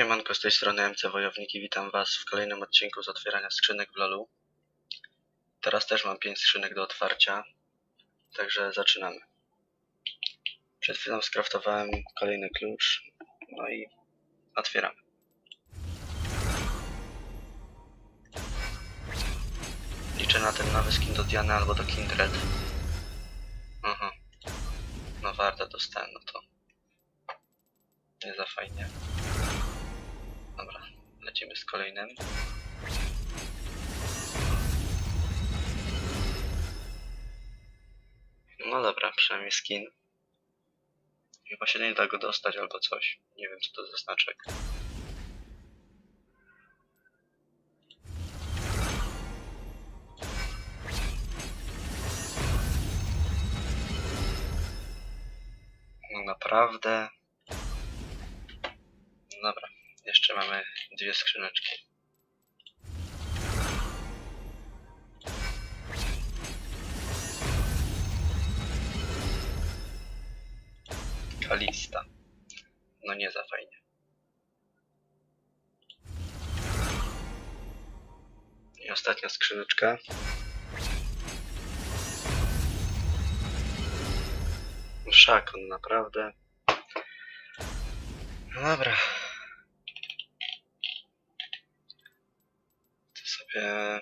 Siemanko, z tej strony MC Wojownik i witam was w kolejnym odcinku z otwierania skrzynek w LoLu. Teraz też mam 5 skrzynek do otwarcia, także zaczynamy. Przed chwilą skraftowałem kolejny klucz, no i otwieramy. Liczę na ten nowy skin do Diany albo do Kindred. Aha. No warto dostałem, no to nie za fajnie. Kolejnym. No dobra, przynajmniej skin. Chyba się nie da go dostać albo coś. Nie wiem co to za znaczek. No naprawdę. Mamy dwie skrzyneczki. Kalista. No nie za fajnie. I ostatnia skrzyneczka. Szakon, naprawdę. No dobra. To sobie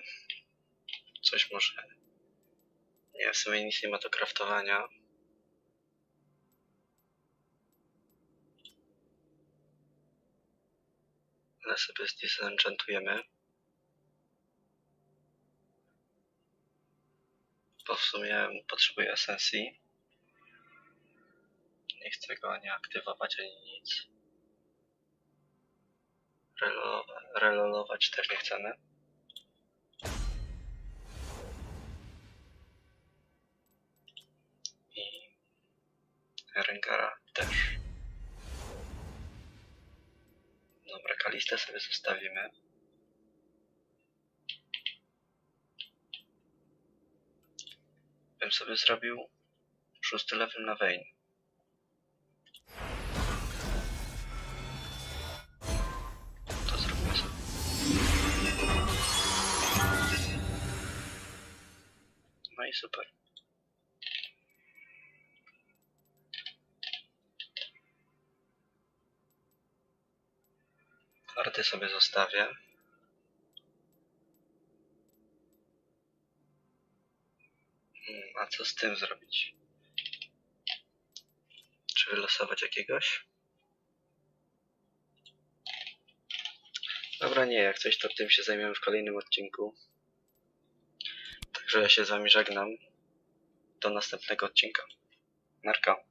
coś może. Nie, w sumie nic nie ma do kraftowania. Ale sobie zdisenchantujemy. Bo w sumie potrzebuję esencji. Nie chcę go ani aktywować, ani nic. Relolować, też nie chcemy. Rengara też. Dobra, Kalistę sobie zostawimy. Bym sobie zrobił szósty level na Vayne. To sobie. No i super. Karty sobie zostawię. Hmm, A co z tym zrobić? Czy wylosować jakiegoś? Dobra, nie, jak coś to tym się zajmiemy w kolejnym odcinku. Także ja się z wami żegnam. Do następnego odcinka. Narka.